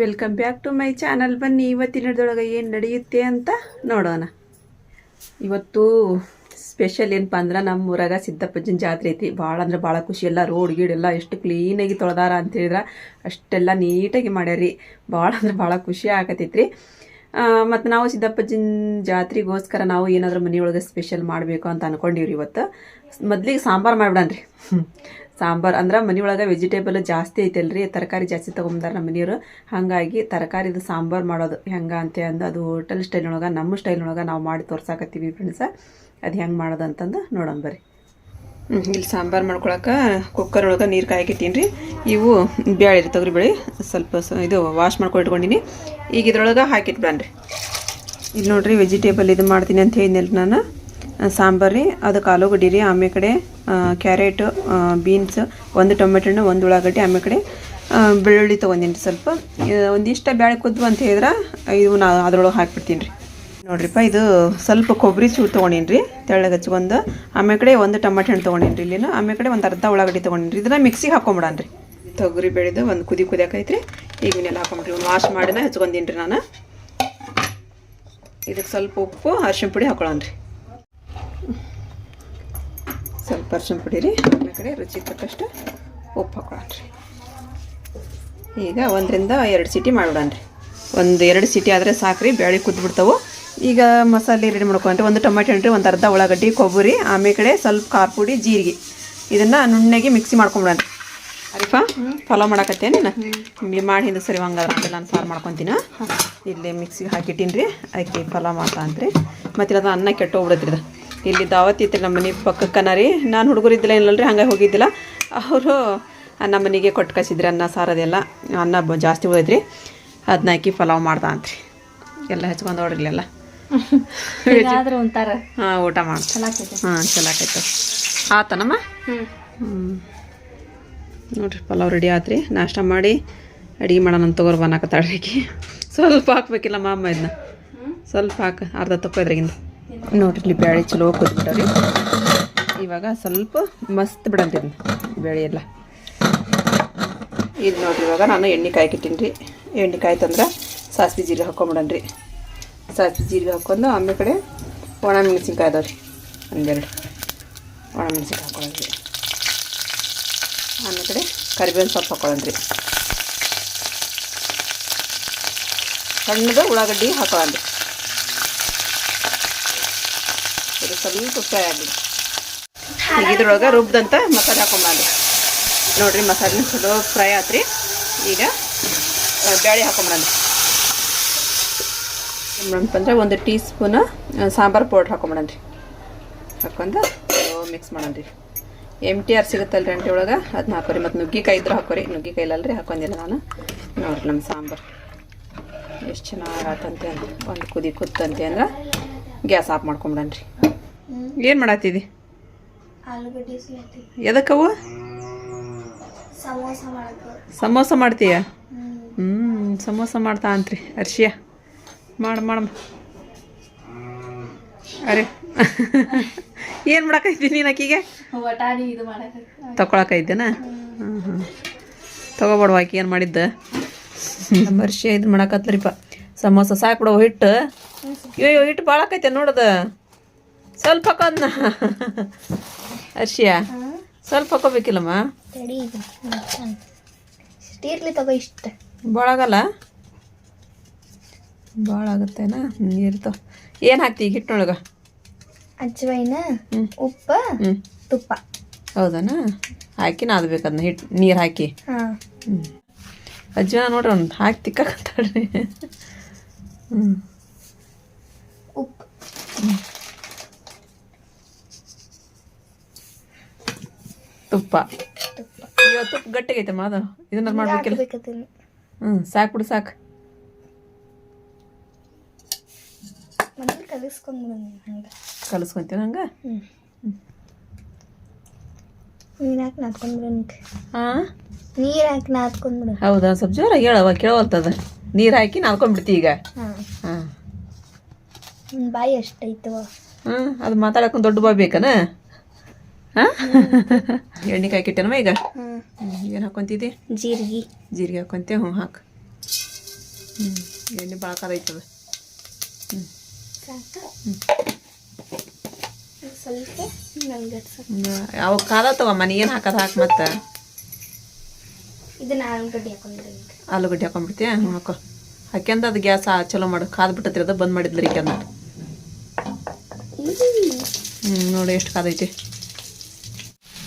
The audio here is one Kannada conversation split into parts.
Welcome back to my channel ಬನ್ನಿ, ಇವತ್ತಿನ ಹಿಡ್ದೊಳಗೆ ಏನು ನಡೆಯುತ್ತೆ ಅಂತ ನೋಡೋಣ. ಇವತ್ತು ಸ್ಪೆಷಲ್ ಏನಪ್ಪ ಅಂದ್ರೆ ನಮ್ಮ ಊರಾಗ ಸಿದ್ದಪ್ಪಜ್ಜನ ಜಾತ್ರೆ ಐತಿ. ಭಾಳ ಅಂದ್ರೆ ಭಾಳ ಖುಷಿ. ಎಲ್ಲ ರೋಡ್ ಗೀಡ್ ಎಲ್ಲ ಎಷ್ಟು ಕ್ಲೀನಾಗಿ ತೊಳೆದಾರ ಅಂತ ಹೇಳಿದ್ರೆ ಅಷ್ಟೆಲ್ಲ ನೀಟಾಗಿ ಮಾಡ್ಯಾರಿ ಭಾಳ ಅಂದ್ರೆ ಭಾಳ ಖುಷಿ ಆಗತೈತ್ರಿ. ಮತ್ತು ನಾವು ಸಿದ್ದಪ್ಪಜ್ಜನ ಜಾತ್ರೆಗೋಸ್ಕರ ನಾವು ಏನಾದರೂ ಮನೆಯೊಳಗೆ ಸ್ಪೆಷಲ್ ಮಾಡಬೇಕು ಅಂತ ಅನ್ಕೊಂಡಿವ್ರಿ ಇವತ್ತು. ಮೊದ್ಲಿಗೆ ಸಾಂಬಾರು ಮಾಡ್ಬಿಡನ್ರಿ. ಸಾಂಬಾರು. ಅಂದ್ರೆ ಮನೆಯೊಳಗೆ ವೆಜಿಟೇಬಲ್ ಜಾಸ್ತಿ ಐತಲ್ರಿ, ತರಕಾರಿ ಜಾಸ್ತಿ ತೊಗೊಂಬಾರ ನಮ್ಮ ಮನೆಯವರು. ಹಾಗಾಗಿ ತರಕಾರಿದು ಸಾಂಬಾರು ಮಾಡೋದು ಹೆಂಗೆ ಅಂತ ಅಂದು ಅದು ಹೋಟೆಲ್ ಸ್ಟೈಲ್ನೊಳಗೆ ನಮ್ಮ ಸ್ಟೈಲ್ನೊಳಗೆ ನಾವು ಮಾಡಿ ತೋರ್ಸಾಕತ್ತೀವಿ ಫ್ರೆಂಡ್ಸ ಅದು ಹೆಂಗೆ ಮಾಡೋದು ಅಂತಂದು ನೋಡೋಣ ಬರ್ರಿ. ಇಲ್ಲಿ ಸಾಂಬಾರು ಮಾಡ್ಕೊಳಕ್ಕೆ ಕುಕ್ಕರ್ ಒಳಗೆ ನೀರು ಕಾಯಕಿತ್ತೀನಿ ರೀ. ಇವು ಬ್ಯಾಳಿ ರೀ ತೊಗರಿ ಬೇಳೆ. ಸ್ವಲ್ಪ ಇದು ವಾಶ್ ಮಾಡ್ಕೊಂಡು ಇಟ್ಕೊಂಡಿನಿ. ಈಗ ಇದ್ರೊಳಗೆ ಹಾಕಿಟ್ಬಿಡನ್ರಿ ಇಲ್ಲಿ ನೋಡ್ರಿ ವೆಜಿಟೇಬಲ್ ಇದು ಮಾಡ್ತೀನಿ ಅಂತ ಹೇಳಿದ್ನಲ್ಲ ನಾನು. ಸಾಂಬಾರು ರೀ ಅದಕ್ಕೆ ಆಲೂಗಡ್ಡೆ ರೀ ಆಮೇಲೆ ಕಡೆ ಕ್ಯಾರೆಟ್ ಬೀನ್ಸ್, ಒಂದು ಟೊಮೆಟೊ ಹಣ್ಣು, ಒಂದು ಉಳ್ಳಾಗಡ್ಡೆ ಆಮೇಲೆ ಕಡೆ ಬೆಳ್ಳುಳ್ಳಿ ತೊಗೊಂಡಿನಿ ಸ್ವಲ್ಪ. ಒಂದಿಷ್ಟು ಬ್ಯಾಳೆ ಕುದ್ದು ಅಂತ ಹೇಳಿದ್ರೆ ಇದು ನಾ ಅದ್ರೊಳಗೆ ಹಾಕ್ಬಿಡ್ತೀನಿ ರೀ. ನೋಡ್ರಿಪ್ಪ, ಇದು ಸ್ವಲ್ಪ ಕೊಬ್ಬರಿ ಚೂರು ತೊಗೊಂಡೀನಿ ರೀ, ತೆಳ್ಳಗೆ ಹಚ್ಕೊಂಡು. ಆಮೇಲೆ ಕಡೆ ಒಂದು ಟೊಮೆಟೊ ಹಣ್ಣು ತೊಗೊಂಡೀನಿ ರೀ ಇಲ್ಲಿನ. ಆಮೇಲೆ ಕಡೆ ಒಂದು ಅರ್ಧ ಉಳ್ಳಾಗಡ್ಡಿ ತೊಗೊಂಡಿನಿ ರೀ. ಇದನ್ನ ಮಿಕ್ಸಿಗೆ ಹಾಕೊಂಬಿಡಾನ ರೀ. ತೊಗರಿ ಬೆಳೆದು ಒಂದು ಕುದಿ ಕುದಿಯಾಕೈತ್ರಿ ಈಗ ಇವನ್ನೆಲ್ಲ ಹಾಕೊಂಬಿಡ್ರಿ. ಒಂದು ವಾಶ್ ಮಾಡಿನ ಹಚ್ಕೊಂಡೀನಿ ರೀ ನಾನು. ಇದಕ್ಕೆ ಸ್ವಲ್ಪ ಉಪ್ಪು ಅರ್ಶಿನ ಪುಡಿ ಹಾಕೊಳ್ಳೋಣ ರೀ. ಸ್ವಲ್ಪ ಪುಡಿರಿ. ಪುಡಿ ರೀ ಆಮೇಲೆ ಕಡೆ ರುಚಿ ತಕ್ಕಷ್ಟು ಉಪ್ಪು ಹಾಕೊಳ್ಳೋಣ ರೀ ಈಗ ಒಂದರಿಂದ ಎರಡು ಸಿಟಿ ಮಾಡಿಬಿಡೋಣ ರೀ ಒಂದು ಎರಡು ಸಿಟಿ ಆದರೆ ಸಾಕ್ರಿ ಬೇಳೆ ಕುದ್ಬಿಡ್ತಾವೆ ಈಗ ಮಸಾಲೆ ರೆಡಿ ಮಾಡ್ಕೊಂಡ್ರಿ. ಒಂದು ಟೊಮೆಟೊ ಹಣ್ಣು ರೀ ಒಂದು ಅರ್ಧ ಉಳ್ಳಾಗಡ್ಡಿ ಕೊಬ್ಬರಿ ಆಮೇಲೆ ಕಡೆ ಸ್ವಲ್ಪ ಖಾರ ಪುಡಿ ಜೀರಿಗೆ. ಇದನ್ನು ನುಣ್ಣಗೆ ಮಿಕ್ಸಿ ಮಾಡ್ಕೊಂಬಿಡೋಣ ಅರಿಫಾ ಪಲಾವ್ ಮಾಡಕತ್ತೆ ನೀನು? ಮಾಡಿ ಹಿಂದೆ ಸರಿ ಹಂಗಾದ್ರೆ ನಾನು ಸಾರು ಮಾಡ್ಕೊತೀನಿ? ಇಲ್ಲಿ ಮಿಕ್ಸಿಗೆ ಹಾಕಿಟ್ಟಿನಿ ರೀ ಆಕೆ ಪಲಾವ್ ಮಾಡ್ತಾ ಅಂತ್ರಿ ಮತ್ತು ಅದು ಅನ್ನ ಕೆಟ್ಟು ಹೋಗ್ಬಿಡತ್ರಿ ಇದು. ಇಲ್ಲಿ ದಾವತ್ ಇತ್ತು ನಮ್ಮ ಮನೆ ಪಕ್ಕಕ್ಕನ ರೀ. ನಾನು ಹುಡುಗರು ಇದ್ದಿಲ್ಲ ಏನಿಲ್ಲ ರೀ ಹಂಗಾಗಿ ಹೋಗಿದ್ದಿಲ್ಲ. ಅವರು ನಮ್ಮ ಮನೆಗೆ ಕೊಟ್ಟು ಕಳಿಸಿದ್ರಿ ಅನ್ನ ಸಾರದೆಲ್ಲ ಅನ್ನ ಬ- ಜಾಸ್ತಿ ಉಳಿದ್ರಿ ಅದನ್ನ ಹಾಕಿ ಪಲಾವ್ ಮಾಡ್ದ ಅಂತ್ರಿ. ಎಲ್ಲ ಹಚ್ಕೊಂಡು ಒಂಥರ. ಹಾಂ ಊಟ ಮಾಡಿ ಹಾಂ ಚಲೋ ಆಕೈತೆ ಆತನಮ್ಮ ಹ್ಞೂ ನೋಡ್ರಿ ಪಲಾವ್ ರೆಡಿ ಆತ್ರಿ. ನಾಷ್ಟ ಮಾಡಿ ಅಡುಗೆ ಮಾಡೋಣ ಅಂತ ತಗೋರ್ ಬನ್ನಾಕತ್ತಾಳ್ರಿಕಿ ಸ್ವಲ್ಪ ಹಾಕ್ಬೇಕಿಲ್ಲ ಮಾಮ ಇದನ್ನ ಸ್ವಲ್ಪ ಹಾಕ ಅರ್ಧ ತಪ್ಪ ಇದ್ರಾಗಿಂದ. ನೋಡ್ರಿ ಬೇಳೆ ಚಲೋ ಕುದ್ಬಿಟ್ಟವ್ರಿ. ಇವಾಗ ಸ್ವಲ್ಪ ಮಸ್ತ್ ಬಿಡಂತೀನಿ ಬೇಳೆ ಎಲ್ಲ. ಇದು ನೋಡ್ರಿ, ಇವಾಗ ನಾನು ಎಣ್ಣೆ ಕಾಯ್ಕಿಟ್ಟೀನಿ ರೀ ಎಣ್ಣೆ ಕಾಯ್ತಂದ್ರೆ ಸಾಸಿವೆ ಜೀರಿಗೆ ಹಾಕೊಂಬಿಡನ್ರಿ. ಸಾಸಿವೆ ಜೀರಿಗೆ ಹಾಕ್ಕೊಂಡು ಆಮೇಲೆ ಕಡೆ ಒಣ ಮೆಣಸಿನ್ಕಾಯಿ ಅದಾವ್ರಿ, ಒಂದೆರಡು. ಒಣ ಮೆಣಸಿನ್ಕಾಯಿ ಹಾಕೊಳ್ಳೋದ್ರಿ ಆಮೇಲೆ ಕಡೆ ಕರಿಬೇವಿನ ಸೊಪ್ಪು ಹಾಕೊಳ್ಳೋಣ್ರಿ ಸಣ್ಣದ ಉಳ್ಳಾಗಡ್ಡಿ ಹಾಕೊಳ್ಳೋಣ್ರಿ ಇದು ಸ್ವಲ್ಪ ಫ್ರೈ ಆಗಲಿ. ಈಗ ಇದ್ರೊಳಗೆ ರುಬ್ದಂತ ಮಸಾಲೆ ಹಾಕೊಂಬಾರ್ದು. ನೋಡ್ರಿ ಮಸಾಲೆ ಚಲೋ ಫ್ರೈ ಆತ್ರಿ. ಈಗ ಬ್ಯಾಳಿ ಹಾಕೊಂಬಿಡೋಣ ಅಂತಂದ್ರೆ ಒಂದು ಟೀ ಸ್ಪೂನ್ ಸಾಂಬಾರು ಪೌಡ್ರ್ ಹಾಕೊಂಬಿಡೋಣ್ರಿ ಹಾಕೊಂಡು ಮಿಕ್ಸ್ ಮಾಡೋಣ್ರಿ ಎಂ ಟಿ ಆರ್ ಸಿಗುತ್ತಲ್ರಿ ಅಂಟಿ ಒಳಗೆ? ಅದನ್ನ ಹಾಕೋರಿ. ಮತ್ತು ನುಗ್ಗಿಕಾಯಿ ಇದ್ರೆ ಹಾಕೋರಿ. ನುಗ್ಗಿಕಾಯಿ ಇಲ್ಲಲ್ರಿ ಹಾಕೊಂಡಿಲ್ಲ ನಾನು. ನೋಡ್ರಿ ನಮ್ಮ ಸಾಂಬಾರು. ಎಷ್ಟು ಚೆನ್ನಾಗಿ ಆತಂತೆ ಅಂದ್ರೆ ಒಂದು ಕುದಿ ಕುತ್ತಂತೆ ಅಂದ್ರೆ ಗ್ಯಾಸ್ ಆಫ್ ಮಾಡ್ಕೊಂಬಿಡನ್ರಿ ಏನು ಮಾಡತ್ತಿದಿ ಆಲೂಗಡ್ಡೆ ಎದಕ್ಕವು ಸಮೋಸ ಮಾಡ್ತೀಯ? ಹ್ಞೂ ಸಮೋಸ ಮಾಡ್ತಾ ಅಂತ್ರಿ. ಅರ್ಶಿಯ ಮಾಡು ಮಾಡಮ್ಮ ಅರೆ. ಏನು ಮಾಡಕೈತಿ ನೀನು ಆಕಿಗೆ? ತಗೊಳಕೈತೇನ ಹ್ಞೂ ಹ್ಞೂ ತಗೋಬೇಡವ ಆಕಿ ಏನು ಮಾಡಿದ್ದ? ಅರ್ಶಿಯ ಇದು ಮಾಡಕತ್ಲರಿಪ್ಪ. ಸಮೋಸ ಸಾಕು ಬಿಡವ ಹಿಟ್ಟು. ಅಯ್ಯೋ ಹಿಟ್ಟು ಭಾಳ ಆಕೈತೆ ನೋಡದ. ಸ್ವಲ್ಪ ಕೊಂದ ಅರ್ಷಿಯ ಸ್ವಲ್ಪ ಹಾಕೋಬೇಕಿಲ್ಲಮ್ಮ ಇಷ್ಟಿರ್ಲಿ ತಗೋ ಇಷ್ಟ. ಆಗುತ್ತೇನಾ ಇರ್ತಾವ ಏನು ಹಾಕ್ತಿ ಹಿಟ್ಟಿನೊಳಗೆ ಅಜ್ವೈನ ಉಪ್ಪು ತುಪ್ಪ. ಹೌದನ? ಹಾಕಿ ನಾದಬೇಕು ಅದನ್ನ ಹಿಟ್ಟು ನೀರು ಹಾಕಿ. ಹ್ಞೂ ಅಜ್ಜನ ನೋಡ್ರಿ ಒಂದು ಹಾಕಿ ತಿಕ್ಕಾಕತ್ತಾಳ್ರಿ. ಹ್ಞೂ ಉಪ್ಪು. ತುಪ್ಪ. ತುಪ್ಪ ಅಯ್ಯೋ ತುಪ್ಪ ಅದು ಮಾದ. ಇದನ್ನ ಮಾಡ್ಬೇಕಿಲ್ಲ. ಹ್ಮ್ ಹ್ಞೂ ಸಾಕು. ಬಿಡು ಸಾಕು ಹಂಗೆ. ಕಲಿಸ್ಕೊಂತೀನಿ ಹಂಗೆ? ನೀರು ಹಾಕಿ ನಾದ್ಕೊಂಡ್ಬಿಡು ನಿಂಗೆ ಹಾಂ ನೀರು ಹಾಕಿ ನಾದ್ಕೊಂಡ್ಬಿಡು ಹೌದಾ? ಸ್ವಲ್ಪ ಜೋರಾಗಿ ಹೇಳವ ಕೇಳವಲ್ತದ. ನೀರು ಹಾಕಿ ನಾದ್ಕೊಂಡ್ಬಿಡ್ತಿ ಈಗ. ಹಾಂ. ಬಾಯಿ ಎಷ್ಟೈತವ ಹಾಂ ಅದು ಮಾತಾಡಕ್ಕೆ ದೊಡ್ಡ ಬಾಯ್ ಬೇಕನ? ಹಾಂ? ಎಣ್ಣೆ ಕಾಯ್ಕಿಟ್ಟೇನವ ಈಗ? ಏನು ಹಾಕೊಂತಿದ್ದಿ? ಜೀರಿಗೆ. ಜೀರಿಗೆ ಹಾಕೊಂತೆ? ಹ್ಞೂ ಹಾಕು. ಹ್ಞೂ ಎಣ್ಣೆ ಭಾಳ ಕಾಲ ಹ್ಞೂ ಅವ ಇದು ಸ್ವಲ್ಪ? ನನಗೆ ಸಾಕು ಅವು ಕಾದತ್ತವಮ್ಮ ನೀ ಏನು ಹಾಕೋದು ಹಾಕಿ ಮತ್ತೆ? ಆಲೂಗಡ್ಡೆ ಹಾಕೊಂಡ್ಬಿಡ್ತೀಯ? ಹ್ಞೂ ಹಾಕೋ. ಹಾಕ್ಯಂದ ಅದು ಗ್ಯಾಸ್ ಚಲೋ ಮಾಡು. ಕಾದು ಬಿಟ್ಟತ್ರಿ ಅದು ಬಂದ್ ಮಾಡಿದ್ರಿ ಕ್ಯಂದ ಹ್ಞೂ ನೋಡಿ ಎಷ್ಟು ಕಾದೈತಿ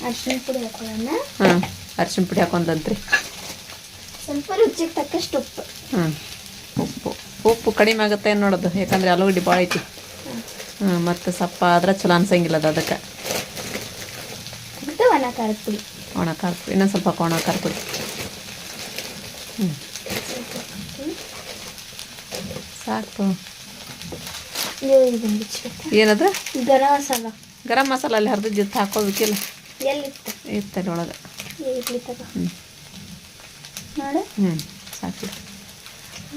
ಅರ್ಶಿನ ಪುಡಿ ಹಾಕೊಳ್ಳೋಣ. ಹಾಂ ಅರ್ಶಿನ ಪುಡಿ ಹಾಕೊಂಡಂತ್ರಿ. ಸ್ವಲ್ಪ ರುಚಿಗೆ ತಕ್ಕಷ್ಟು ಉಪ್ಪು. ಹ್ಞೂ ಉಪ್ಪು ಉಪ್ಪು ಕಡಿಮೆ ಆಗುತ್ತೆ ನೋಡೋದು ಯಾಕಂದರೆ ಆಲೂಗಡ್ಡೆ ಭಾಳ ಐತಿ. ಹ್ಞೂ ಮತ್ತು ಸಪ್ಪ ಆದ್ರೆ ಚಲೋ ಅನ್ಸಂಗಿಲ್ಲ ಅದು ಅದಕ್ಕೆ. ಒಣ ಖಾರದ ಪುಡಿ. ಒಣ ಖಾರ ಪುಡಿ ಇನ್ನೊಂದು ಸ್ವಲ್ಪ ಹಾಕೋ ಒಣ ಖಾರ ಪುಡಿ. ಹ್ಞೂ ಸಾಕು. ಏನದು? ಗರಂ ಮಸಾಲ. ಗರಂ ಮಸಾಲ ಅಲ್ಲಿ ಹರಿದು ಜಿತ್ತು ಹಾಕೋಬೇಕಿಲ್ಲ. ಇರ್ತದೆ ಒಳಗೆ. ಹ್ಞೂ ನೋಡು. ಹ್ಞೂ ಸಾಕು.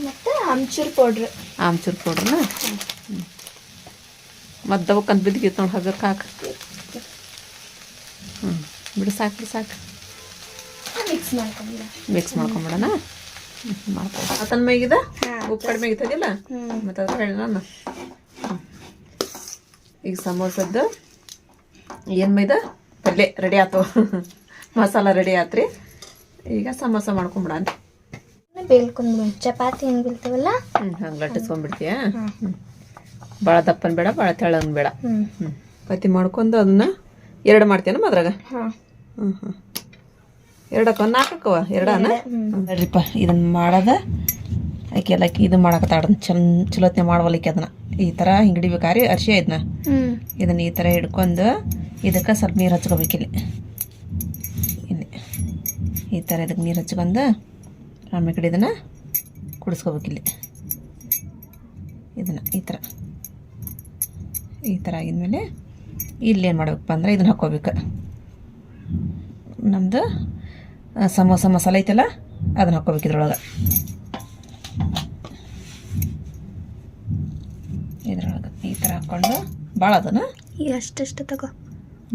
ಮತ್ತು ಆಮ್ಚೂರು ಪೌಡ್ರ್. ಆಮ್ಚೂರು ಪೌಡ್ರನ್ನ ಹ್ಞೂ ಮತ್ತು ದವಕ್ಕಂತ ಬಿದ್ದಿತ್ತು ನೋಡಿ ಹಗರ್ಗೆ ಹಾಕು ಹ್ಞೂ ಬಿಡು ಸಾಕು ಬಿಡು ಸಾಕು ಮಿಕ್ಸ್ ಮಾಡ್ಕೊಂಬಿಡ ಮಿಕ್ಸ್ ಮಾಡ್ಕೊಂಬಿಡೋಣ? ಮಾಡ್ಕೊ. ಅದನ್ನ ಮೇಗಿದ? ಉಪ್ಪು ಕಡಿಮೆ ಆಗಿತ್ತದಿಲ್ಲ? ಮತ್ತೆ ಮತ್ತು ಅದು ಹೇಳಿ ನಾನು. ಈಗ ಸಮೋಸದ್ದು ಏನು ಮೈದ ಪಲ್ಯ ರೆಡಿ ಆಯ್ತು ಮಸಾಲ ರೆಡಿ ಆತ್ರಿ. ಈಗ ಸಮೋಸ ಮಾಡ್ಕೊಂಬಿಡಣ. ಬೇಳ್ಕೊಂಡ್ಬಿಡು ಚಪಾತಿ ಹೆಂಗೆ ಬೀಳ್ತಾವಲ್ಲ? ಹ್ಞೂ ಹಂಗೆ ಲಟ್ಟಿಸ್ಕೊಂಡ್ಬಿಡ್ತೀಯ? ಭಾಳ ದಪ್ಪನ ಬೇಡ ಭಾಳ ತೆಳ್ಳನ್ ಬೇಡ. ಹ್ಞೂ ಪತಿ ಮಾಡ್ಕೊಂಡು ಅದನ್ನ ಎರಡು ಮಾಡ್ತೇನಮ್ಮ ಅದ್ರಾಗ? ಹಾಂ. ಹ್ಞೂ ಹ್ಞೂ ಎರಡಕ್ಕ ನಾಲ್ಕಕ್ಕವ ಎರಡನ? ನೋಡ್ರಿಪ್ಪ ಇದನ್ನ ಮಾಡೋದ. ಆಕೆ ಎಲ್ಲ ಇದು ಮಾಡಕತ್ತಾಡ ಚಂದ ಚಲೋತ್ನೆ ಮಾಡವಲಿಕ್ಕೆ ಅದನ್ನ. ಈ ಥರ ಹಿಂಗೆ ಹಿಡಿಬೇಕಾರಿ ಅರ್ಶಿ ಇದನ್ನ ಇದನ್ನ ಈ ಥರ ಹಿಡ್ಕೊಂಡು ಇದಕ್ಕೆ ಸ್ವಲ್ಪ ನೀರು ಹಚ್ಕೋಬೇಕಿಲ್ಲಿ ಇಲ್ಲಿ. ಈ ಥರ ಇದಕ್ಕೆ ನೀರು ಹಚ್ಕೊಂಡು ಆಮೇಲೆ ಕಡೆ ಇದನ್ನು ಕುಡಿಸ್ಕೋಬೇಕಿಲ್ಲಿ ಇದನ್ನ ಈ ಥರ ಈ ಥರ ಆಗಿದ್ಮೇಲೆ ಇಲ್ಲಿ ಏನು ಮಾಡ್ಬೇಕಪ್ಪ ಅಂದ್ರೆ ಇದನ್ನ ಹಾಕ್ಕೋಬೇಕು. ನಮ್ಮದು ಸಮೋಸ ಮಸಾಲೆ ಐತಲ್ಲ ಅದನ್ನ ಹಾಕೋಬೇಕು ಇದ್ರೊಳಗೆ ಇದ್ರೊಳಗೆ ಈ ಥರ ಹಾಕ್ಕೊಂಡು ಭಾಳ ಅದನ್ನ ಈಗ ಅಷ್ಟಷ್ಟು ತಗೋ.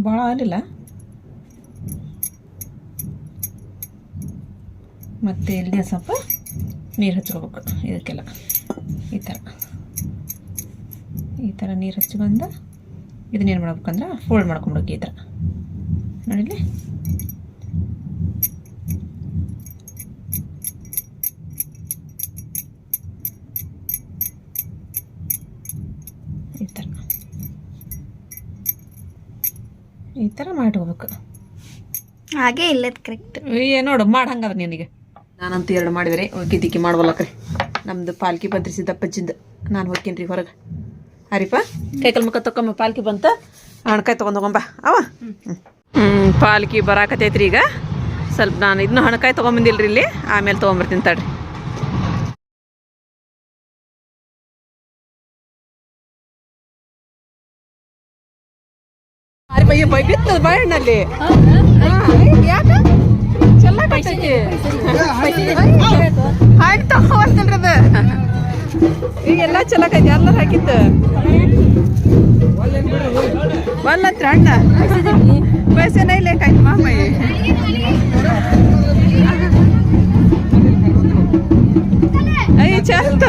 ಭಾಳ ಆಗಲಿಲ್ಲ. ಮತ್ತು ಇಲ್ಲಿ ಸ್ವಲ್ಪ ನೀರು ಹಚ್ಕೋಬೇಕು. ಇದಕ್ಕೆಲ್ಲ. ಈ ಥರ ಈ ಥರ ನೀರು ಹಚ್ಕೊಂಡು ಇದನ್ನೇನು ಮಾಡ್ಬೇಕಂದ್ರೆ ಫೋಲ್ಡ್ ಮಾಡ್ಕೊಂಬಿಡೋಕೆ ಈ ಥರ ನೋಡಿಲಿ ಈ ಥರ ಮಾಡ್ಕೋಬೇಕು ಹಾಗೆ ಇಲ್ಲದ ಕರೆಕ್ಟ್ ಏ ನೋಡು ಮಾಡಿ ಹಂಗ ನಿನಗೆ. ನಾನಂತೂ ಎರಡು ಮಾಡಿದ್ರಿ ಹೋಗಿ ದಿಕ್ಕಿ ಮಾಡ್ವಲ್ಲಕ್ರಿ ನಮ್ದು ಪಾಲ್ಕಿ ಬಂತ್ರಿ ಸಿದ್ದಪ್ಪಜ್ಜಿಂದ. ನಾನು ಹೋಗ್ತೀನಿ ರೀ ಹೊರಗೆ. ಹರಿಪ ಕೈಕಲ್ ಮುಖ ತಕೊಂಬ ಪಾಲ್ಕಿ ಬಂತ. ಹಣ್ಕಾಯಿ ತೊಗೊಂಡು ಹೋಗೊಂಬ ಅವ? ಹ್ಞೂ ಪಾಲ್ಕಿ ಬರಾಕತೈತ್ರಿ ಈಗ. ಸ್ವಲ್ಪ ನಾನು ಇದನ್ನ ಹಣ್ಕಾಯಿ ತೊಗೊಂಬಂದಿಲ್ರಿ ಇಲ್ಲಿ. ಆಮೇಲೆ ತೊಗೊಂಬರ್ತೀನಿ ತಡ್ರಿ. ಬಿತ್ತದ ಬಾಳೆಹಣ್ಣಲ್ಲಿ ಯಾಕ? ಚೆಲ್ಲಕತ್ತೈತಿ ಹಾಕಿ ತಗೋವಲ್ತಲ್ರಿ ಅದ. ಈಗ ಎಲ್ಲ ಹಾಕಿತ್ತು. ಒಲ್ಲತ್ರ ಅಣ್ಣ. ಬಯಸೇನ ಇಲ್ಲ ಕಾಯ್ತು ಮಾಮಯ್ಯ ಅಯ್ಯ ಚಂದ.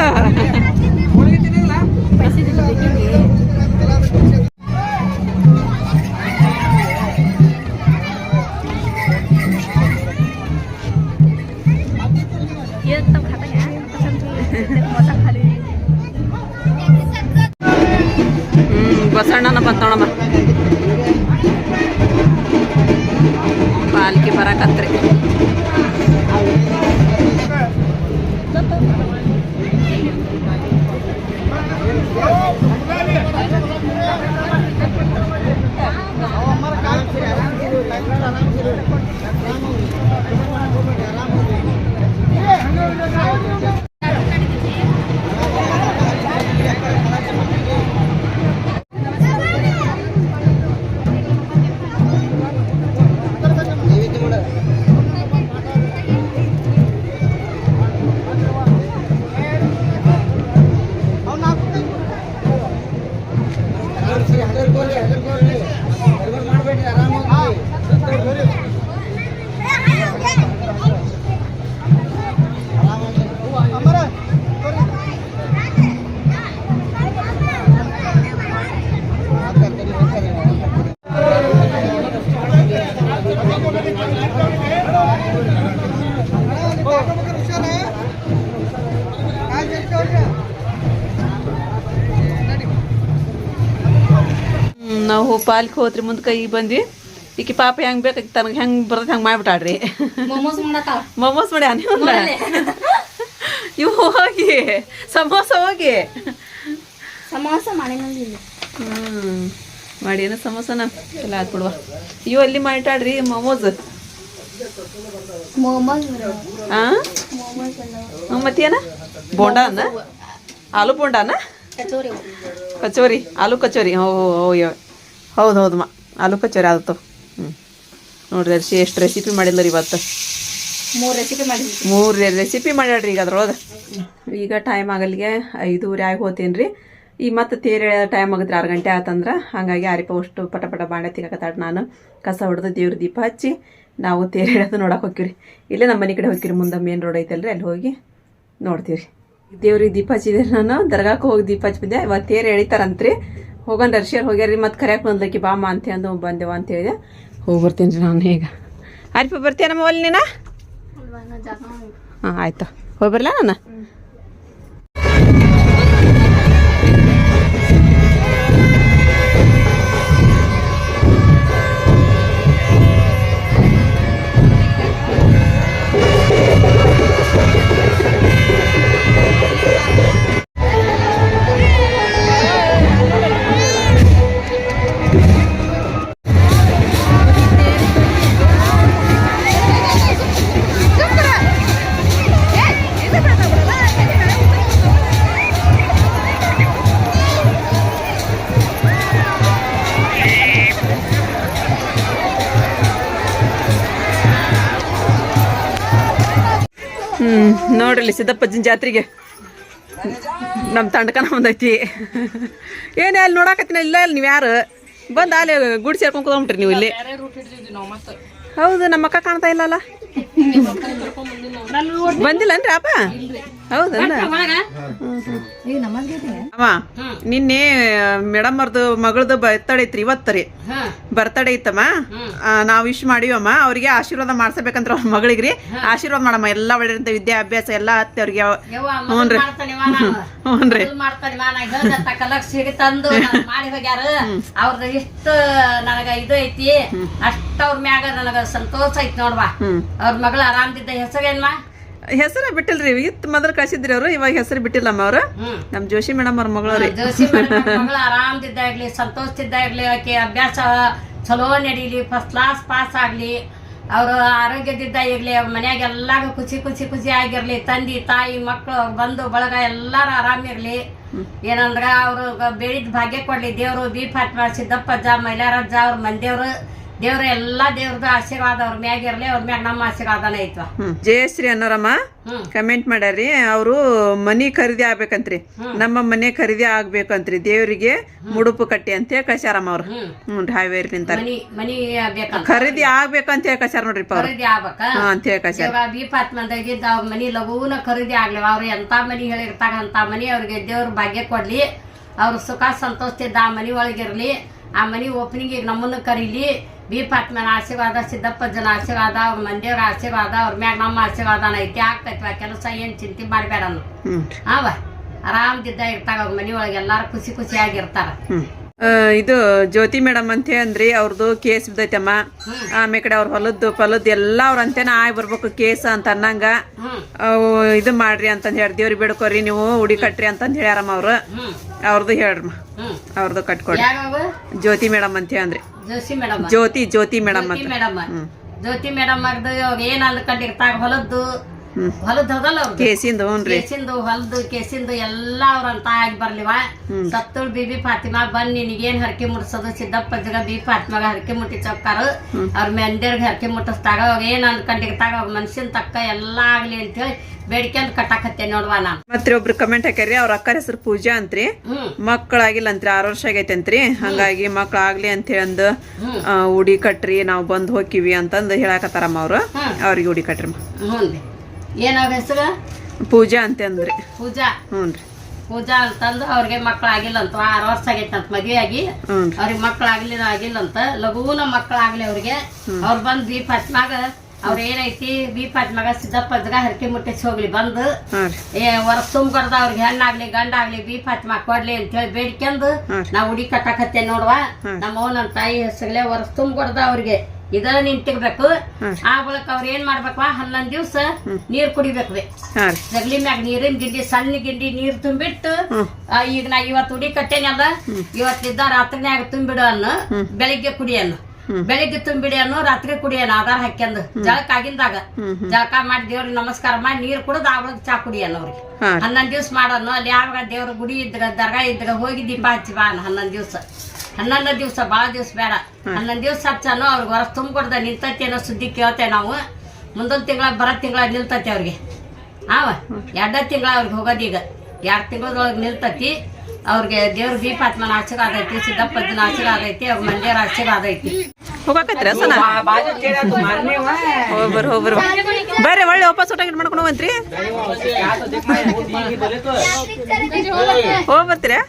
ನಾವು ಪಾಲ್ಕ್ ಹೋದ್ರಿ ಮುಂದಕ್ಕೆ ಕೈ ಬಂದ್ವಿ. ಈಕಿ ಪಾಪ ಹೆಂಗ್ ಬೇಕು ತನಗೆ ಹೆಂಗ್ ಬರ್ತೈತೆ ಹಂಗೆ ಮಾಡ್ಬಿಟ್ಟಾಡ್ರಿ ಮೊಮೋಸ್ ಮೊಮೋಸ್ ಮಾಡಿ ನೀವು? ಇವು ಹೋಗಿ ಸಮೋಸ ಹೋಗಿ. ಸಮೋಸ ಮಾಡಿ ಹ್ಮ್ ಮಾಡಿ ಏನೋ ಸಮೋಸನ ಎಲ್ಲ ಹಾಕ್ಬಿಡುವ. ಇವು ಅಲ್ಲಿ ಮಾಡಿಟ್ಟಾಡ್ರಿ ಮೊಮೋಸ್. ಹ್ಮ್, ಮತ್ತೇನ? ಬೋಂಡ ಅನ್ನ ಆಲೂ ಬೋಂಡ ಕಚೋರಿ. ಕಚೋರಿ ಆಲೂ ಕಚೋರಿ. ಹೋ ಹೌದು ಹೌದು ಮಾ ಆಲೂ ಕಚೋರಿ ಆದತ್ತು ಹ್ಞೂ ನೋಡಿರಿ ಅರ್ಶಿ ಎಷ್ಟು ರೆಸಿಪಿ ಮಾಡಿಲ್ಲ ರೀ ಇವತ್ತು? ಮೂರು ರೆಸಿಪಿ ಮಾಡಿ ಮೂರು ರೆಸಿಪಿ ಮಾಡ್ಯಾಡ್ರಿ ಈಗ ಅದ್ರೊಳಗೆ. ಈಗ ಟೈಮ್ ಆಗಲ್ಗೆ ಐದೂವರೆ ಆಗಿ ಹೋತೀನಿ ರೀ ಈಗ ಮತ್ತೆ ತೇರೆ ಟೈಮ್ ಆಗುತ್ತೆ ಆರು ಗಂಟೆ ಆತಂದ್ರೆ. ಹಾಗಾಗಿ ಆರಿಪ ಅಷ್ಟು ಪಟ ಪಟ ಬಾಂಡೆ ತಿಕ್ಕತ್ತಾಡ ನಾನು. ಕಸ ಹೊಡೆದು ದೇವ್ರ ದೀಪ ಹಚ್ಚಿ ನಾವು ತೇರೆ ಎಳೆದು ನೋಡಕ್ಕೆ ಹೋಗ್ತೀವಿ ಇಲ್ಲೇ ನಮ್ಮ ಮನೆ ಕಡೆ ಹೋಗ್ತೀರಿ ಮುಂದೆ ಮೇನ್ ರೋಡ್ ಐತಲ್ರಿ ಅಲ್ಲಿ ಹೋಗಿ ನೋಡ್ತೀವಿ ದೇವ್ರಿಗೆ ದೀಪ ಹಚ್ಚಿದೆ ನಾನು ದರ್ಗಾಕ್ಕೆ ಹೋಗಿ ದೀಪ ಹಚ್ಚಿ ಬಂದೆ ಇವತ್ತು ತೇರು ಎಳಿತಾರಂತ್ರಿ. ಹೋಗೋಣ ರಷ್ಯರ್ ಹೋಗ್ಯಾರಿ ಮತ್ತೆ ಕರೆಯಕ್ಕೆ ಬಂದ್ಲಕ್ಕಿ ಬಾಮ ಅಂತ ಅಂದು ಬಂದೆವು ಅಂತ ಹೇಳಿದೆ ಹೋಗಿ ಬರ್ತೀನಿ ರೀ ನಾನು ಈಗ. ಆರಿಪ ಬರ್ತೀಯ ನಮ್ಮ ಅಲ್ಲಿ ನೀನು? ಹಾಂ ಆಯ್ತು. ಹೋಗಿ ಬರಲಾ ನಾನು? ಸಿದ್ದಪ್ಪಜ್ಜನ ಜಾತ್ರೆಗೆ? ನಮ್ಮ ತಂಡಕನ ಬಂದೈತಿ ಏನೇ ಅಲ್ಲಿ ನೋಡಾಕತ್ತಿನ ಇಲ್ಲ ಅಲ್ಲಿ ನೀವು ಯಾರು? ಬಂದು ಅಲ್ಲಿ ಗುಡಿ ಸೇರ್ಕೊಂಡು ಕೂತ್ಕೊಂಬಿಟ್ರಿ ನೀವು ಇಲ್ಲಿ. ಹೌದು ನಮ್ಮ ಅಕ್ಕ ಕಾಣ್ತಾ ಇಲ್ಲಲ್ಲ? ಬಂದಿಲ್ಲನ್ರಿ ಅಪ್ಪ? ಹೌದಲ್ಲ? ಅಮ್ಮ ನಿನ್ನೆ ಮೇಡಮ್ ಅವ್ರದ್ದು ಮಗಳದು ಬರ್ತಡೆ ಐತ್ರಿ ಇವತ್ತರಿ. ಬರ್ತಡೆ ಐತಮ್ಮ. ನಾವ್ ವಿಶ್ ಮಾಡಿವಮ್ಮ. ಅವ್ರಿಗೆ ಆಶೀರ್ವಾದ ಮಾಡ್ಸಬೇಕಂದ್ರ ಅವ್ರ ಮಗಳಿಗ್ರಿ. ಆಶೀರ್ವಾದ ಮಾಡಮ್ಮ. ಎಲ್ಲ ಒಳ್ಳೆ ವಿದ್ಯಾಭ್ಯಾಸ ಎಲ್ಲ ಹತ್ತಿ ಅವ್ರಿಗೆ. ಹ್ಞೂನ್ರಿ. ಹ್ಞೂನ್ರಿ. ಅವ್ರದ್ದು ಇಷ್ಟ ನನಗ ಇದು ಐತಿ. ಅಷ್ಟ ಅವ್ರ ಮ್ಯಾಗ ನನಗ ಸಂತೋಷ ಐತಿ ನೋಡ್ವಾ. ಅವ್ರ ಮಗಳ ಆರಾಮ್ದಿದ್ದ ಹೆಸರೇನ್ಮಾ? ಹೆಸರು ಬಿಟ್ಟಿಲ್ರಿ. ಇತ್ ಮೊದಲು ಕಳ್ಸಿದ್ರಿ ಅವ್ರು ಇವಾಗ ಹೆಸರು ಬಿಟ್ಟಿಲ್ಲಮ್ಮ ಅವ್ರು. ನಮ್ ಜೋಶಿ ಮೇಡಮ್ ಅವ್ರ ಮಗಳು ಜೋಶಿ ಮಗಳ ಆರಾಮದಿದ್ದಾಗ್ಲಿ ಇರ್ಲಿ ಸಂತೋಷದಿದ್ದ ಇರ್ಲಿ ಆಕೆ ಅಭ್ಯಾಸ ಚಲೋ ನಡೀಲಿ ಫಸ್ಟ್ ಕ್ಲಾಸ್ ಪಾಸ್ ಆಗ್ಲಿ ಅವ್ರ ಆರೋಗ್ಯದಿದ್ದ ಇರ್ಲಿ ಅವ್ರ ಮನ್ಯಾಗ ಎಲ್ಲಾರು ಖುಷಿ ಖುಷಿ ಖುಷಿ ಆಗಿರ್ಲಿ ತಂದಿ ತಾಯಿ ಮಕ್ಕಳು ಬಂದು ಬಳಗ ಎಲ್ಲಾರು ಆರಾಮಿರ್ಲಿ ಏನಂದ್ರ ಅವ್ರು ಬೆಳಿದ್ ಭಾಗ್ಯ ಕೊಡ್ಲಿ ದೇವ್ರು ಬಿ ಫಾತ್ಮಾ ಸಿದ್ದಪ್ಪಜ್ಜ ಮೈಲಾರಜ್ಜ ಅವ್ರ ಮಂದೇವ್ರು ದೇವ್ರ ಎಲ್ಲಾ ದೇವ್ರದ್ದು ಆಶೀರ್ವಾದ ಅವ್ರ ಮ್ಯಾಗ ಇರ್ಲಿ ಅವ್ರ ಮ್ಯಾಗ ನಮ್ಮ ಆಶೀರ್ವಾದನ ಐತ್ವ. ಹ್ಮ್. ಜಯಶ್ರೀ ಅನ್ನೋರಮ್ಮ ಕಮೆಂಟ್ ಮಾಡ್ಯಾರಿ ಅವರು ಮನಿ ಖರೀದಿ ಆಗ್ಬೇಕಂತ್ರಿ. ನಮ್ಮ ಮನೆ ಖರೀದಿ ಆಗ್ಬೇಕಂತ್ರಿ. ದೇವರಿಗೆ ಮುಡುಪು ಕಟ್ಟಿ ಅಂತ ಹೇಳಿ ಕಳ್ಸ್ಯಾರಮ್ಮ ಅವ್ರು. ಹ್ಞೂ ಹಾವೇರಿ ನಿಂತಾರ. ಮನಿ ಮನಿ ಬೇಕಂತ ಖರೀದಿ ಆಗ್ಬೇಕಂತ ಹೇಳಿ ಕಳ್ಸ್ಯಾರ ನೋಡ್ರಿಪ್ಪ ಅವ್ರು. ಖರೀದಿ ಆಗ್ಬೇಕ? ಹಾ ಅಂತ ಹೇಳಿ ಕಳ್ಸ್ಯಾರ. ಇವಾಗ ಅವ್ರ ಮನಿ ಲಘುನ ಖರೀದಿ ಆಗ್ಲಿವ. ಅವ್ರು ಎಂತ ಮನಿ ಹೇಳಿರ್ತಾರ ಅಂತ ಮನಿ ಅವ್ರಿಗೆ ದೇವ್ರ ಭಾಗ್ಯ ಕೊಡ್ಲಿ. ಅವ್ರ ಸುಖ ಇದ್ದ ಆ ಮನಿ ಒಳಗಿರ್ಲಿ. ಆ ಮನಿ ಓಪನಿಂಗ್ ಈಗ ನಮ್ಮನ್ನ ಕರೀಲಿ. ಬಿ ಪಾಟ್ಮನ್ ಆಶೀರ್ವಾದ ಸಿದ್ದಪ್ಪ ಜನ ಆಶೀರ್ವಾದ ಅವ್ರ ಮಂದಿಯವ್ರ ಆಶೀರ್ವಾದ ಅವ್ರ ಮ್ಯಾಗ ನಮ್ಮ ಆಶೀರ್ವಾದ ಐತಿ ಆಗ್ತೈತಿ ಆ ಕೆಲಸ ಏನ್ ಚಿಂತೆ ಮಾಡಬೇಡ ಅವ ಆರಾಮದಿದ್ದ ಇರ್ತಾರ ಅವ್ರ ಮನಿಯೊಳಗೆ ಎಲ್ಲಾರು ಖುಷಿ ಖುಷಿಯಾಗಿರ್ತಾರ ಇದು ಜ್ಯೋತಿ ಮೇಡಮ್ ಅಂತ ಅಂದ್ರಿ ಅವ್ರದ್ದು ಕೇಸ್ ಬಿದ್ದೈತಮ್ಮ. ಆಮೇಲೆ ಕಡೆ ಅವ್ರ ಹೊಲದ್ದು ಫಲದ್ದು ಎಲ್ಲ ಅವ್ರ ಅಂತೇನ ಆಯ್ ಬರ್ಬೇಕು ಕೇಸ್ ಅಂತ ಅನ್ನಂಗ. ಇದು ಮಾಡ್ರಿ ಅಂತಂದು ಹೇಳಿ ದೇವ್ರಿ ಬೇಡ್ಕೊರಿ ನೀವು ಉಡಿ ಕಟ್ರಿ ಅಂತಂದು ಹೇಳ್ಯಾರಮ್ಮ ಅವ್ರು. ಅವ್ರದ್ದು ಹೇಳ್ರಮ್ಮ. ಅವ್ರದ್ದು ಕಟ್ಕೊಡ್ರಿ. ಜ್ಯೋತಿ ಮೇಡಮ್ ಅಂತ ಅಂದ್ರಿ. ಜ್ಯೋತಿ ಜ್ಯೋತಿ ಮೇಡಮ್ ಅಂತ. ಮೇಡಮ್. ಜ್ಯೋತಿ ಮೇಡಮ್ ಅವ್ರದ್ದು ಇವಾಗ ಏನ್ ಅಂದ್ಕೊಂಡಿರ್ತಾರ ಹೊಲದ್ದು. ಹೊಲದ್ ಹೌದಲ್ಲ ಅವ್ರದ್ದು ಕೇಸಿಂದ ಹ್ಞೂನ್ರಿ ಕೇಸಿಂದು ಹೊಲದು ಕೇಸಿಂದು ಎಲ್ಲ ಅವ್ರಂತ ಆಗಿ ಬರ್ಲಿವ. ಸತ್ತುಳ್ ಬಿಬಿ ಫಾತಿಮಾ ಬಂದ್ ನಿನಗೇನ್ ಹರಕೆ ಮುಟ್ಸೋದು? ಸಿದ್ದಪ್ಪಜ್ಜಗ ಬಿ ಫಾತಿಮಾಗ ಹರಕೆ ಮುಟ್ಟಿ ಚೌಕಾರ ಅವ್ರ ಮಂದಿರ್ಗೆ ಹರಕೆ ಮುಟ್ಟಿಸ್ದಾಗ ಅವಾಗ ಏನ್ ಅನ್ಕೊಂಡಿರ್ತಾಗ ಅವ್ರ ಮನ್ಸಿನ ತಕ್ಕ ಎಲ್ಲಾ ಆಗ್ಲಿ ಅಂತೇಳಿ ಬೇಡಿಕೆಂದ್ ಕಟ್ಟಾಕತ್ತೆ ನೋಡ್ವಾ ನಾನು. ಮತ್ತೆ ಒಬ್ರು ಕಮೆಂಟ್ ಹಾಕ್ಯಾರಿ ಅವ್ರ ಅಕ್ಕ ಹೆಸರು ಪೂಜಾ ಅಂತ್ರಿ. ಮಕ್ಕಳಾಗಿಲ್ಲ ಅಂತ್ರಿ ಆರು ವರ್ಷ ಆಗೈತಂತ್ರಿ. ಹಂಗಾಗಿ ಮಕ್ಕಳಾಗ್ಲಿ ಅಂತ ಹೇಳಂದು ಉಡಿ ಕಟ್ರಿ ನಾವು ಬಂದ್ ಹೋಗಿವಿ ಅಂತಂದು ಹೇಳಾಕತ್ತಾರಮ್ಮ ಅವ್ರು. ಅವ್ರಿಗೆ ಉಡಿ ಕಟ್ರಿ ಹ್ಞೂ ಏನವ್ರ ಹೆಸರು? ಪೂಜಾ ಅಂತ ಅಂದ್ರಿ ಪೂಜಾ? ಹ್ಞೂನ್ರಿ. ಪೂಜಾ ಅಂತಂದು ಅವ್ರಿಗೆ ಮಕ್ಕಳಾಗಿಲ್ಲ ಅಂತ ಆರು ವರ್ಷ ಆಗೈತಂತ ಮದ್ವೆ ಆಗಿ ಅವ್ರಿಗೆ ಮಕ್ಕಳಾಗ್ಲಿಲ್ಲ ಆಗಿಲ್ಲ ಅಂತ ಲಘುನ ಮಕ್ಕಳಾಗ್ಲಿ ಅವ್ರಿಗೆ. ಅವ್ರು ಬಂದ್ ಬಿ ಫಾತ್ಮಾಗ ಅವ್ರ ಏನೈತಿ ಬೀಪಾಟ್ ಸಿದ್ದಪ್ಪ ಜಗ ಹರಕೆ ಮುಟ್ಟಿಸಿ ಹೋಗ್ಲಿ ಬಂದು. ವರ್ಷ ತುಂಬ್ಕೊಡ್ದ ಅವ್ರಿಗೆ ಹೆಣ್ಣಾಗ್ಲಿ ಗಂಡಾಗ್ಲಿ ದೀಪ ಮಾ ಕೊಡ್ಲಿ ಅಂತೇಳಿ ಬೇಡ್ಕೊಂಡು ನಾವು ನಾ ಉಡಿ ನೋಡುವ. ನಮ್ಮ ಅವ್ನ ನನ್ನ ತಾಯಿ ಹೆಸರಲ್ಲೇ ವರ್ಷ ತುಂಬ್ಕೊಡ್ದ ಅವ್ರಿಗೆ. ಇದ ನಿಂತಿರ್ಬೇಕು ಹ್ಮ್. ಆ ಬಳಕ ಅವ್ರ ಏನ್ ಮಾಡ್ಬೇಕವ ಹನ್ನೊಂದ್ ದಿವ್ಸ ನೀರ್ ಕುಡಿಬೇಕು ಜಗ್ಲಿ ಮ್ಯಾಗ ನೀರಿನ ಗಿಂಡಿ ಸಣ್ಣ ಗಿಂಡಿ ನೀರ್ ತುಂಬಿಟ್ಟು ಈಗ ನಾ ಇವತ್ ಉಡಿ ಕಟ್ಟೇನಲ್ಲ ಇವತ್ತಿದ್ದ ರಾತ್ರಿನ್ಯಾಗ ತುಂಬಿಡು ಅನ್ನು ಬೆಳಿಗ್ಗೆ ಕುಡಿಯನ್ನು ಬೆಳಿಗ್ಗೆ ತುಂಬಿಡಿ ಅನ್ನು ರಾತ್ರಿ ಕುಡಿಯಲ್ಲ ಆಧಾರ ಹಾಕ್ಯಂದು ಜಳಕ ಆಗಿಂದಾಗ ಜಳಕ ಮಾಡಿ ದೇವ್ರಿಗೆ ನಮಸ್ಕಾರ ಮಾಡಿ ನೀರ್ ಆ ಬಳಕ ಚಾ ಕುಡಿಯಲ್ಲ ಅವ್ರಿಗೆ. ಹನ್ನೊಂದ್ ದಿವ್ಸ ಮಾಡೋನು ಅಲ್ಲಿ ಯಾವಾಗ ದೇವ್ರ ಗುಡಿ ಇದ್ರ ದರ್ಗಾ ಇದ್ರ ಹೋಗಿ ದೀಪ ಹಚ್ಚಿ ಬಾ ಹನ್ನೊಂದ್ ದಿವ್ಸ. ಹನ್ನೊಂದು ದಿವಸ ಭಾಳ ದಿವಸ ಬೇಡ. ಹನ್ನೊಂದು ದಿವಸ ಹಚ್ಚಾನು ಅವ್ರಿಗೆ ಹೊರ ತುಂಬಿಕೊಡ್ದ ನಿಂತೈತಿ ಅನ್ನೋ ಸುದ್ದಿ ಕೇಳ್ತೇವೆ ನಾವು. ಮುಂದೊಂದು ತಿಂಗಳ ಬರೋ ತಿಂಗಳ ನಿಲ್ತತಿ ಅವ್ರಿಗೆ. ಆವ? ಎರಡ ತಿಂಗಳ ಅವ್ರಿಗೆ ಹೋಗೋದೀಗ ಎರಡು ತಿಂಗಳದೊಳಗೆ ನಿಲ್ತತಿ. ಅವ್ರಿಗೆ ದೇವ್ರ ದೀಪಾತ್ಮನ ಆಶೀರ್ವಾದ ಐತಿ ಸಿದ್ದಪ್ಪನ ಆಶೀರ್ವಾದ ಐತಿ ಅವ್ರ ಮಂದಿರ ಆಶೀರ್ವಾದ ಐತಿ. ಹೋಗಾಕತ್ರಿ ಸನ? ಹೋಗ್ಬರ್ ಹೋಗ್ಬರ್. ಬರ್ರಿ ಒಳ್ಳೆ ವಾಪಸ್ ಊಟ ಗಿಟ್ ಮಾಡ್ಕೊಂಡು ಹೋಗಂತ್ರಿ ಹೋಗ್ ಬರ್ತೀರಾ